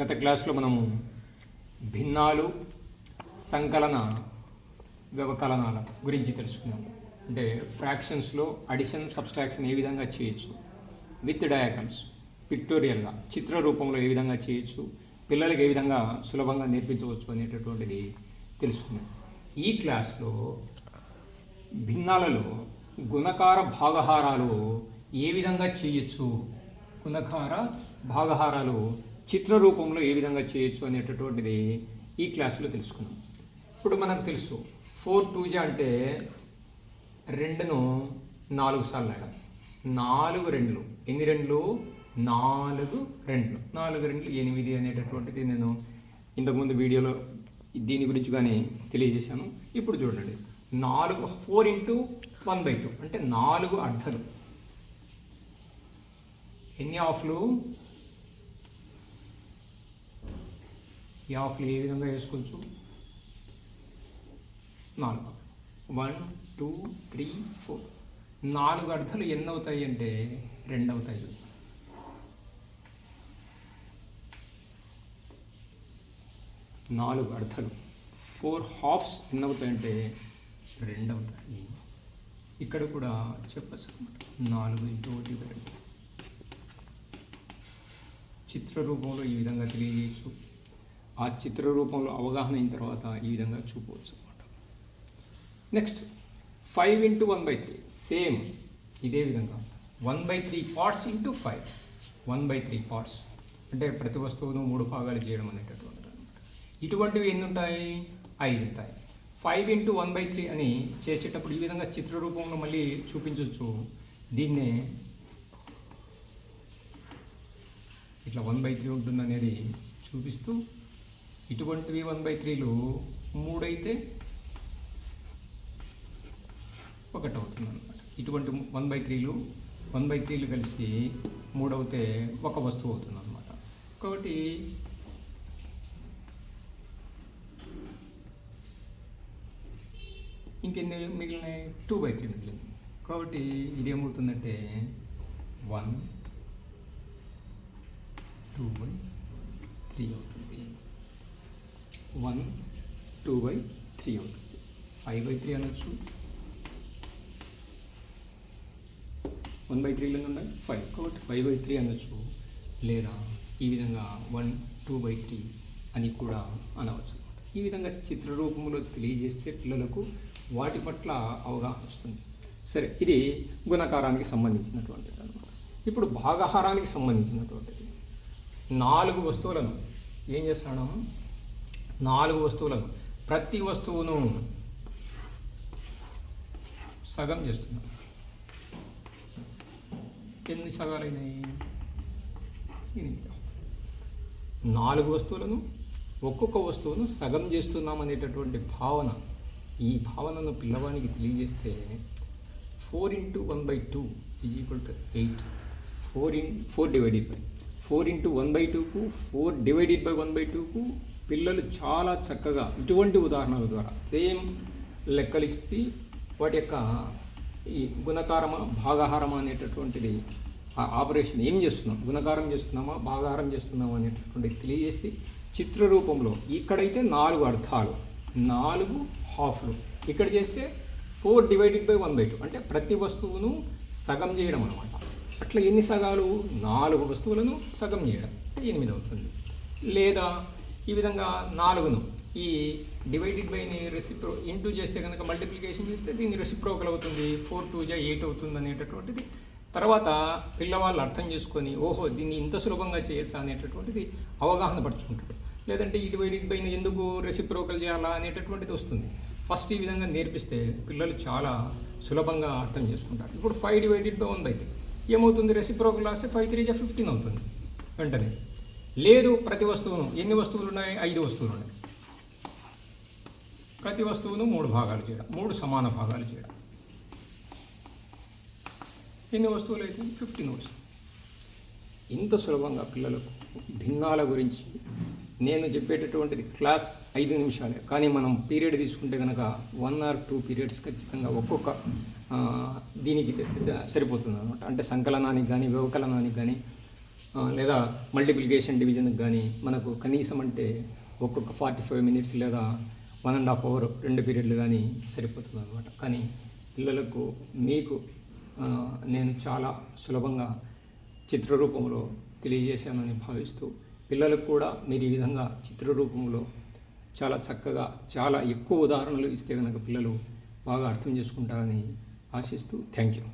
గత క్లాస్లో మనము భిన్నాలు సంకలన వ్యవకలనాల గురించి తెలుసుకున్నాము. అంటే ఫ్రాక్షన్స్లో అడిషన్ సబ్స్ట్రాక్షన్ ఏ విధంగా చేయొచ్చు? విత్ డయాగ్రామ్స్ పిక్టోరియల్గా చిత్ర రూపంలో ఏ విధంగా చేయొచ్చు? పిల్లలకి ఏ విధంగా సులభంగా నేర్పించవచ్చు అనేటటువంటిది తెలుసుకున్నాం. ఈ క్లాస్లో భిన్నాలలో గుణకార భాగహారాలు ఏ విధంగా చేయొచ్చు? గుణకార భాగహారాలు చిత్ర రూపంలో ఏ విధంగా చేయొచ్చు అనేటటువంటిది ఈ క్లాసులో తెలుసుకున్నాం. ఇప్పుడు మనకు తెలుసు ఫోర్ టూ అంటే రెండును నాలుగు సార్లు వేయడం నాలుగు రెండ్లు. ఎన్ని రెండ్లు? నాలుగు రెండ్లు. నాలుగు రెండ్లు ఎనిమిది అనేటటువంటిది నేను ఇంతకుముందు వీడియోలో దీని గురించి కానీ తెలియజేశాను. ఇప్పుడు చూడండి. నాలుగు four into one by two. అంటే నాలుగు అర్థలు. ఎన్ని ఆఫ్లు? ఈ ఆఫ్లు ఏ విధంగా వేసుకోవచ్చు? నాలుగు. One two three four. నాలుగు అర్థాలు ఎన్ని అవుతాయి అంటే రెండు అవుతాయి నాలుగు అర్థాలు. ఫోర్ హాఫ్స్ ఎన్ని అవుతాయంటే రెండు అవుతాయి ఇక్కడ కూడా చెప్పచ్చు అనమాట నాలుగు ఇంటూ ఒకటి రెండు. చిత్రరూపంలో ఈ విధంగా తెలియజేయచ్చు. ఆ చిత్ర రూపంలో అవగాహన అయిన తర్వాత ఈ విధంగా చూపవచ్చు అనమాట next five into one by three same ఇదే విధంగా. One by three parts into five one by three parts అంటే ప్రతి వస్తువును మూడు భాగాలు చేయడం అనేటటువంటిది అనమాట ఇటువంటివి ఎన్ని ఉంటాయి ఐదు ఉంటాయి. Five into one by three అని చేసేటప్పుడు ఈ విధంగా చిత్ర రూపంలో మళ్ళీ చూపించవచ్చు దీన్నే ఇట్లా వన్ బై త్రీ ఉంటుంది అనేది చూపిస్తూ ఇటువంటివి వన్ బై త్రీలు మూడైతే ఒకటి అవుతుంది అనమాట ఇటువంటి వన్ బై త్రీలు వన్ బై త్రీలు కలిసి మూడవుతే ఒక వస్తువు అవుతుంది అనమాట కాబట్టి ఇంకెన్ని మిగిలినాయి? టూ బై త్రీ మిగిలింది. కాబట్టి ఇదేమవుతుందంటే వన్ టూ బై త్రీ అవుతుంది. వన్ టూ బై త్రీ అవుతుంది. ఫైవ్ బై త్రీ అనొచ్చు. వన్ బై త్రీలో ఉన్నాయి ఫైవ్. కాబట్టి ఫైవ్ బై త్రీ అనొచ్చు. లేదా ఈ విధంగా వన్ టూ బై త్రీ అని కూడా అనవచ్చు. ఈ విధంగా చిత్ర రూపంలో తెలియజేస్తే పిల్లలకు వాటి పట్ల అవగాహన వస్తుంది. సరే ఇది గుణకారానికి సంబంధించినటువంటిది అనమాట ఇప్పుడు భాగాహారానికి సంబంధించినటువంటిది. నాలుగు వస్తువులను ఏం చేస్తాము నాలుగు వస్తువులను ప్రతి వస్తువును సగం చేస్తున్నాం. ఎన్ని సగాలైనాయి? నాలుగు వస్తువులను ఒక్కొక్క వస్తువును సగం చేస్తున్నాం అనేటటువంటి భావన ఈ భావనను పిల్లవానికి తెలియజేస్తే four into one by two is equal to eight. Four in four divided by four into one by టూకు four divided by one by టూకు పిల్లలు చాలా చక్కగా ఇటువంటి ఉదాహరణల ద్వారా సేమ్ లెక్కలిస్తే వాటి యొక్క ఈ గుణకారమా భాగాహారమా అనేటటువంటిది ఆపరేషన్ ఏం చేస్తున్నాం? గుణకారం చేస్తున్నామా? భాగాహారం చేస్తున్నామా అనేటటువంటిది తెలియజేస్తే చిత్ర రూపంలో ఇక్కడైతే నాలుగు అర్థాలు నాలుగు హాఫ్లు. ఇక్కడ చేస్తే four divided by one by two. అంటే ప్రతి వస్తువును సగం చేయడం అనమాట అట్లా ఎన్ని సగాలు? నాలుగు వస్తువులను సగం చేయడం. ఎనిమిది అవుతుంది. లేదా ఈ విధంగా నాలుగును ఈ డివైడెడ్ బైని రెసిప్రో ఇంటూ చేస్తే కనుక మల్టిప్లికేషన్ చేస్తే దీన్ని రెసిప్రోకల్ అవుతుంది. ఫోర్ టూ జా ఎయిట్ అవుతుంది అనేటటువంటిది. తర్వాత పిల్లవాళ్ళు అర్థం చేసుకొని ఓహో దీన్ని ఇంత సులభంగా చేయొచ్చా అనేటటువంటిది అవగాహన పరుచుకుంటాడు. లేదంటే ఈ డివైడెడ్ బైని ఎందుకు రెసిప్రోకల్ చేయాలా అనేటటువంటిది వస్తుంది. ఫస్ట్ ఈ విధంగా నేర్పిస్తే పిల్లలు చాలా సులభంగా అర్థం చేసుకుంటారు. ఇప్పుడు five divided by one by ఏమవుతుంది? రెసిప్రోకల్ రాస్తే ఫైవ్ త్రీ జా ఫిఫ్టీన్ అవుతుంది. వెంటనే. లేదు ప్రతి వస్తువును. ఎన్ని వస్తువులు ఉన్నాయి ఐదు వస్తువులు ఉన్నాయి ప్రతి వస్తువును మూడు భాగాలు చేయడం మూడు సమాన భాగాలు చేయడం. ఎన్ని వస్తువులు అయితే? ఫిఫ్టీన్ వస్తువులు. ఇంత సులభంగా పిల్లలకు భిన్నాల గురించి నేను చెప్పేటటువంటిది క్లాస్ ఐదు నిమిషాలే. కానీ మనం పీరియడ్ తీసుకుంటే కనుక వన్ ఆర్ టూ పీరియడ్స్ ఖచ్చితంగా ఒక్కొక్క దీనికి సరిపోతుంది అనమాట అంటే సంకలనానికి కానీ వ్యవకలనానికి కానీ లేదా మల్టిప్లికేషన్ డివిజన్కి కానీ మనకు కనీసం అంటే ఒక్కొక్క ఫార్టీ ఫైవ్ మినిట్స్ లేదా వన్ అండ్ హాఫ్ అవర్ రెండు పీరియడ్లు కానీ సరిపోతుంది అనమాట కానీ పిల్లలకు మీకు నేను చాలా సులభంగా చిత్రరూపంలో తెలియజేశానని భావిస్తూ పిల్లలకు కూడా మీరు ఈ విధంగా చిత్రరూపంలో చాలా చక్కగా చాలా ఎక్కువ ఉదాహరణలు ఇస్తే కనుక పిల్లలు బాగా అర్థం చేసుకుంటారని ఆశిస్తూ థ్యాంక్ యూ.